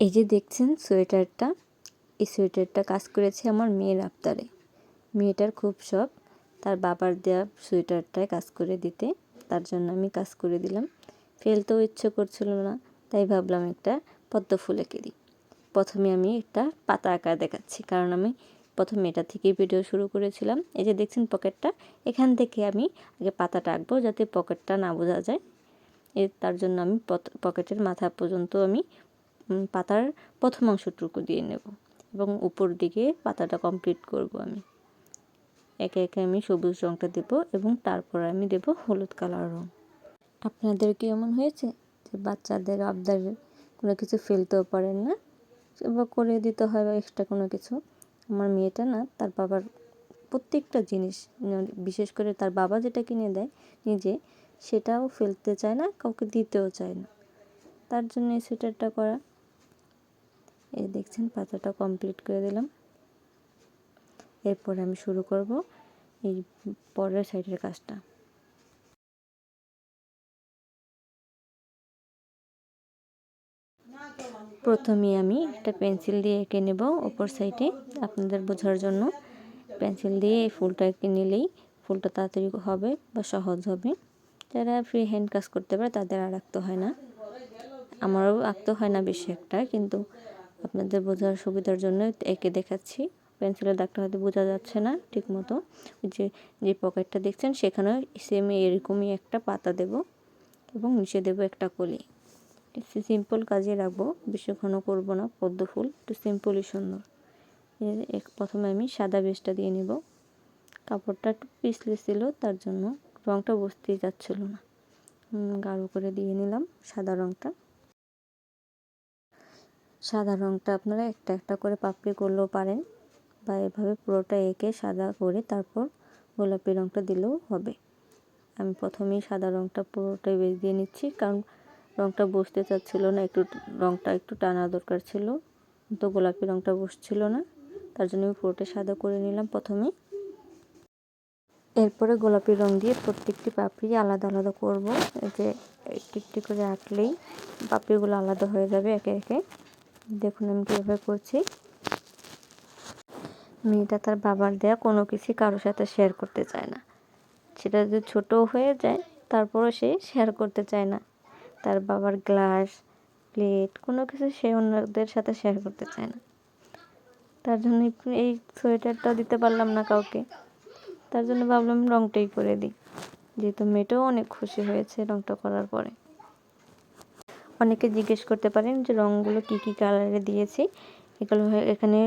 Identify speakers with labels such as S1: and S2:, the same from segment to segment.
S1: এই যে দেখছেন সোয়েটারটা, এই সোয়েটারটা কাজ করেছে আমার মেয়ের আবদারে। মেয়েটার খুব শখ, তার বাবার দেওয়া সোয়েটারটায় কাজ করে দিতে, তার জন্য আমি কাজ করে দিলাম। ফেলতেও ইচ্ছে করছিল না, তাই ভাবলাম একটা পদ্ম ফুল এঁকে দিই। প্রথমে আমি একটা পাতা আঁকা দেখাচ্ছি, কারণ আমি প্রথমে এটা থেকেই ভিডিও শুরু করেছিলাম। এই যে দেখছেন পকেটটা, এখান থেকে আমি আগে পাতাটা আঁকবো যাতে পকেটটা না বোঝা যায়। এ তার জন্য আমি পকেটের মাথা পর্যন্ত আমি পাতার প্রথম অংশটুকু দিয়ে নেব এবং উপর দিকে পাতাটা কমপ্লিট করব আমি। একে একে আমি সবুজ রঙটা দেব এবং তারপর আমি দেব হলুদ কালার রঙ আপনাদের কি এমন হয়েছে যে বাচ্চাদের আবদার কোনো কিছু ফেলতেও পারেন না বা করে দিতে হয় বা এক্সট্রা কোনো কিছু? আমার মেয়েটা না, তার বাবার প্রত্যেকটা জিনিস বিশেষ করে তার বাবা যেটা কিনে দেয় নিজে, সেটাও ফেলতে চায় না, কাউকে দিতেও চায় না। তার জন্য এই সোয়েটারটা করা এই দেখছেন, পাতাটা কমপ্লিট করে দিলাম। এরপর আমি শুরু করব এই পরের সাইডের কাজটা। প্রথমে আমি একটা পেন্সিল দিয়ে এঁকে নেব ওপর সাইডে আপনাদের বোঝার জন্য। পেন্সিল দিয়ে এই ফুলটা এঁকে নিলেই ফুলটা তাড়াতাড়ি হবে বা সহজ হবে। যারা ফ্রি হ্যান্ড কাজ করতে পারে তাদের আর আঁকতে হয় না। আমারও আঁকতে হয় না বেশি একটা, কিন্তু আপনাদের বোঝার সুবিধার জন্য এঁকে দেখাচ্ছি। পেন্সিলের দাগটা হয়তো বোঝা যাচ্ছে না ঠিক মতো যে যে পকেটটা দেখছেন, সেখানেও সেম এরকমই একটা পাতা দেব এবং নিচে দেব একটা কলি। সিম্পল কাজে রাখব, বেশি ঘন করব না, পদ্ম ফুল, একটু সিম্পলই সুন্দর। এক, প্রথমে আমি সাদা বেশটা দিয়ে নেব। কাপড়টা একটু পিছলে ছিল, তার জন্য রঙটা বসতেই যাচ্ছিল না। গাঢ় করে দিয়ে নিলাম সাদা রঙটা সাদা রঙটা আপনারা একটা একটা করে পাপড়ি করলেও পারেন বা এভাবে পুরোটা এঁকে সাদা করে তারপর গোলাপি রঙটা দিলেও হবে। আমি প্রথমেই সাদা রঙটা পুরোটাই বেশ দিয়ে নিচ্ছি, কারণ রঙটা বসতে চাচ্ছিল না, একটু রঙটা একটু টানা দরকার ছিল, তো গোলাপি রঙটা বসছিল না, তার জন্য আমি পুরোটা সাদা করে নিলাম প্রথমে। এরপরে গোলাপি রং দিয়ে প্রত্যেকটি পাপড়ি আলাদা আলাদা করব যে একটি একটি করে আঁকলেই পাপড়িগুলো আলাদা হয়ে যাবে একে একে। দেখুন আমি কীভাবে করছি। মেয়েটা তার বাবার দেয়া কোনো কিছুই কারোর সাথে শেয়ার করতে চায় না। সেটা যদি ছোটো হয়ে যায়, তারপরও সে শেয়ার করতে চায় না। তার বাবার গ্লাস প্লেট কোনো কিছু সে অন্যদের সাথে শেয়ার করতে চায় না। তার জন্য এই সোয়েটারটাও দিতে পারলাম না কাউকে। তার জন্য ভাবলাম রঙটাই করে দিই। যেহেতু মেয়েটাও অনেক খুশি হয়েছে রঙটা করার পরে। অনেকে জিজ্ঞেস করতে পারেন যে রঙগুলো কি কি কালারে দিয়েছি। এগুলো এখানে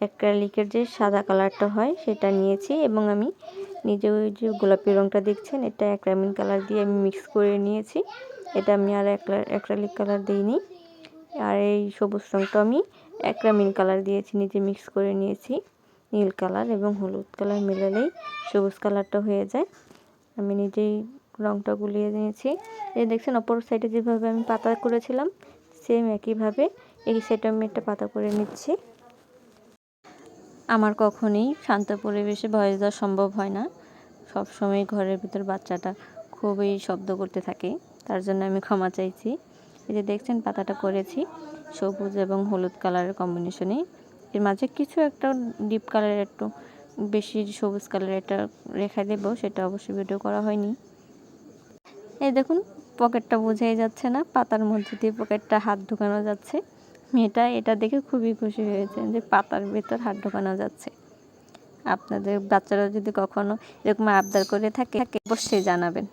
S1: অ্যাক্রালিকের যে সাদা কালারটা হয় সেটা নিয়েছি এবং আমি নিজে ওই যে গোলাপি রঙটা দেখছেন, এটা অ্যাক্রামিন কালার দিয়ে আমি মিক্স করে নিয়েছি। এটা আমি আর অ্যাক্রালিক কালার দিইনি। আর এই সবুজ রঙটা আমি অ্যাক্রামিন কালার দিয়েছি, নিজে মিক্স করে নিয়েছি। নীল কালার এবং হলুদ কালার মেলালেই সবুজ কালারটা হয়ে যায়। আমি নিজেই রঙটা গুলিয়ে নিয়েছি। এই দেখছেন, অপর সাইডে যেভাবে আমি পাতা করেছিলাম সেম একইভাবে এই সাইডে আমি একটা পাতা করে নিচ্ছি। আমার কখনই শান্ত পরিবেশে ভয়েস দেওয়া সম্ভব হয় না। সবসময় ঘরের ভিতর বাচ্চাটা খুবই শব্দ করতে থাকে, তার জন্য আমি ক্ষমা চাইছি। এই যে দেখছেন, পাতাটা করেছি, সবুজ এবং হলুদ কালারের কম্বিনেশনে এর মাঝে কিছু একটা ডিপ কালারের একটু বেশি সবুজ কালারের একটা রেখা দেবো, সেটা অবশ্যই ভিডিও করা হয়নি। এই দেখুন, পকেটটা বোঝাই যাচ্ছে না, পাতার মধ্যে দিয়ে পকেটটা হাত ঢুকানো যাচ্ছে। মেয়েটা এটা দেখে খুবই খুশি হয়েছে যে পাতার ভেতর হাত ঢুকানো যাচ্ছে। আপনাদের বাচ্চারা যদি কখনো এরকম আবদার করে থাকে, অবশ্যই জানাবেন।